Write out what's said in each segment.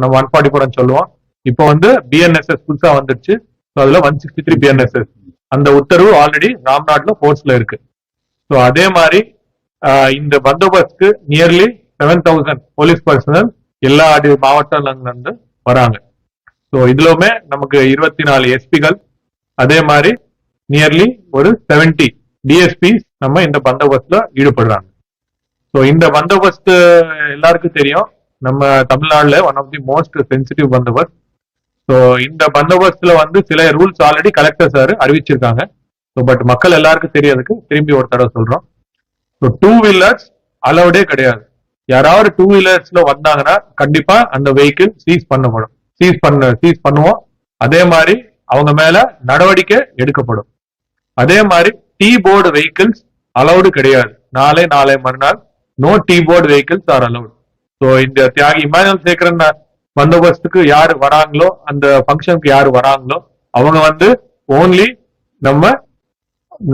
நம்ம one forty four சொல்லுவோம். இப்போ வந்து பிஎன்எஸ்எஸ் புதுசா வந்துருச்சு ஸோ அதுல ஒன் சிக்ஸ்டி த்ரீ பிஎன்எஸ்எஸ் அந்த உத்தரவு ஆல்ரெடி ராம்நாட்ல போர்ஸ்ல இருக்கு. ஸோ அதே மாதிரி இந்த பந்தோபஸ்துக்கு nearly seven thousand police personnel எல்லா அடி மாவட்டங்கள்ல இருந்து வராங்க. ஸோ இதுலவுமே நமக்கு இருபத்தி நாலு எஸ்பிகள் அதே மாதிரி நியர்லி ஒரு செவன்டி டிஎஸ்பிஸ் நம்ம இந்த பந்தோபஸ்துல ஈடுபடுறாங்க. ஸோ இந்த பந்தோபஸ்து எல்லாருக்கும் தெரியும். நம்ம தமிழ்நாடுல one of the most sensitive bandobast so இந்த பந்தோபஸ்துல வந்து சில ரூல்ஸ் ஆல்ரெடி கலெக்டர் சார் அறிவிச்சிருக்காங்க. ஸோ பட் மக்கள் எல்லாருக்கும் தெரியறதுக்கு திரும்பி ஒரு தடவை சொல்றோம். ஸோ டூ வீலர்ஸ் அலவுடே கிடையாது. யாராவது டூ வீலர்ஸ்ல வந்தாங்கன்னா கண்டிப்பா அந்த வெஹிக்கிள் சீஸ் பண்ணப்படும் சீஸ் பண்ண சீஸ் பண்ணுவோம். அதே மாதிரி அவங்க மேல நடவடிக்கை எடுக்கப்படும். அதே மாதிரி டீ போர்டு வெஹிக்கிள்ஸ் அலௌடு கிடையாது. நாளை நாளை மறுநாள் no T board vehicles are allowed so இந்த தியாகி இமானுவல் சேகரன் பந்தோபஸ்துக்கு யார் வராங்களோ அந்த ஃபங்க்ஷனுக்கு யார் வராங்களோ அவங்க வந்து ஓன்லி நம்ம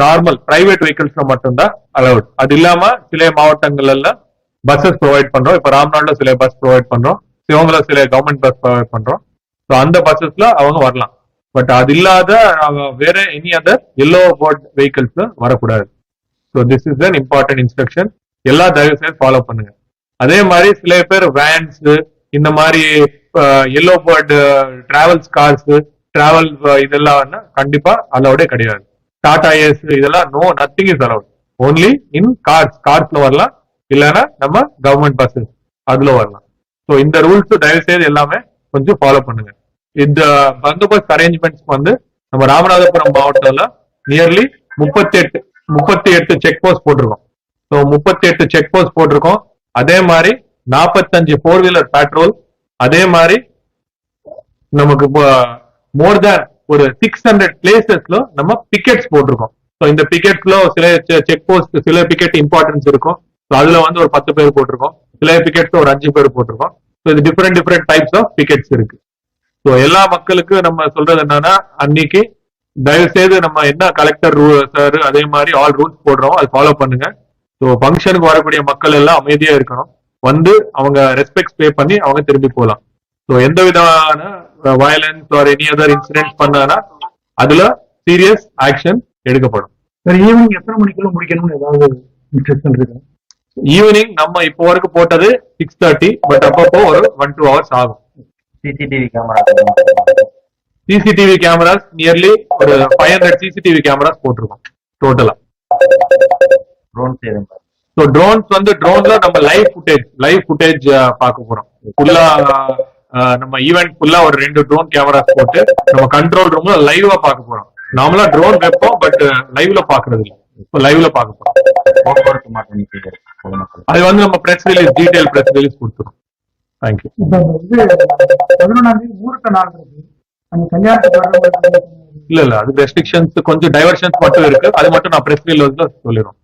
நார்மல் பிரைவேட் வெஹிக்கிள்ஸ்ல மட்டும்தான் அலவுட் அது இல்லாம சில மாவட்டங்கள்ல பஸ்ஸஸ் ப்ரொவைட் பண்றோம். இப்ப ராம்நாட்ல சில பஸ் ப்ரொவைட் பண்றோம். சிவங்கள சில கவர்மெண்ட் பஸ் ப்ரொவைட் பண்றோம். ஸோ அந்த பஸ்ஸஸ்ல அவங்க வரலாம். பட் அது இல்லாத அவங்க வேற எனி அதர் எல்லோ போர்ட் வெஹிக்கிள்ஸ்ல வரக்கூடாது. So this is an important instruction எல்லா தயவு செய்து ஃபாலோ பண்ணுங்க. அதே மாதிரி சில பேர் வேன்ஸ் இந்த மாதிரி yellow board travels cars travel இதெல்லாம் கண்டிப்பா அலௌடே கிடையாது. டாடா ஏஸ் இதெல்லாம் no nothing is allowed only in cars கார்ஸ்ல வரலாம். இல்லைன்னா நம்ம கவர்மெண்ட் பஸ்ஸஸ் அதுல வரலாம். ஸோ இந்த ரூல்ஸ் தயவு செய்து எல்லாமே கொஞ்சம் ஃபாலோ பண்ணுங்க. இந்த பந்தோபஸ்த் அரேஞ்ச்மெண்ட்ஸ் வந்து நம்ம ராமநாதபுரம் மாவட்டத்தில் நியர்லி முப்பத்தி எட்டு முப்பத்தி எட்டு செக் போஸ்ட் போட்டிருக்கோம். ஸோ முப்பத்தி எட்டு செக் போஸ்ட் போட்டிருக்கோம். அதே மாதிரி நாற்பத்தஞ்சு ஃபோர் வீலர் பெட்ரோல் அதே மாதிரி நமக்கு மோர் தேன் ஒரு சிக்ஸ் ஹண்ட்ரட் பிளேசஸ்ல நம்ம பிக்கெட்ஸ் போட்டிருக்கோம். ஸோ இந்த பிக்கெட்ஸ்ல சில செக் போஸ்ட் சில பிக்கெட் இம்பார்ட்டன்ஸ் இருக்கும். ஸோ அதுல வந்து ஒரு பத்து பேர் போட்டிருக்கோம். சில பிக்கெட்ஸ் ஒரு அஞ்சு பேர் போட்டிருக்கோம். ஸோ இது different different types of pickets இருக்கு. ஸோ எல்லா மக்களுக்கும் நம்ம சொல்றது என்னன்னா அன்னைக்கு தயவு செய்து நம்ம என்ன கலெக்டர் சார் அதே மாதிரி ஆல் ரூல்ஸ் போடுறோம் அது ஃபாலோ பண்ணுங்க. ஸோ ஃபங்க்ஷனுக்கு வரக்கூடிய மக்கள் எல்லாம் அமைதியா இருக்கணும். வந்து அவங்க ரெஸ்பெக்ட் பே பண்ணி அவங்க திரும்பி போகலாம் ஸோ எந்த விதமான violence or any other incident பண்ணானா அதுல சீரியஸ் ஆக்ஷன் எடுக்கப்படும். சார் ஈவினிங் எத்தனை மணிக்குள்ள முடிக்கணும்னு ஏதாவது இன்ஸ்ட்ரக்ஷன் இருக்கு? ஈவினிங் நம்ம இப்போ வரைக்கும் போட்டது சிக்ஸ் தேர்ட்டி பட் அப்பப்போ ஒரு ஒன் டூ ஹவர்ஸ் ஆகும். CCTV camera CCTV cameras nearly ஒரு ஃபைவ் ஹண்ட்ரட் சிசிடிவி கேமராஸ் போட்டிருக்கோம் டோட்டலா ட்ரோன்ஸ் எதுவும் ஸோ ட்ரோன்ஸ் வந்து ட்ரோன்ல நம்ம லைவ் ஃபுட்டேஜ் லைவ் ஃபுட்டேஜ் பார்க்க போறோம். ஃபுல்லா நம்ம ஈவெண்ட் ஃபுல்லா ஒரு ரெண்டு ட்ரோன் கேமராஸ் போட்டு நம்ம கண்ட்ரோல் ரூம்ல லைவா பார்க்க போறோம். நார்மலா ட்ரோன் வைப்போம் பட் லைவ்ல பாக்குறது இல்லை. இப்போ லைவ்ல பார்க்க போறோம். போக்குவரத்து மாற்றம் அது வந்து நம்ம press release detail press release கொடுத்துரும். தேங்க்யூ இப்போ பதினொன்றாம் தேதி முகூர்த்த நாள் இருக்கு. கல்யாணத்துக்கு இல்ல இல்ல. அது ரெஸ்ட்ரிக்ஷன்ஸ் கொஞ்சம் டைவர்ஷன்ஸ் மட்டும் இருக்கு. அது மட்டும் நான் பிரஸ் ரிலீஸ்ல சொல்லிடுறோம்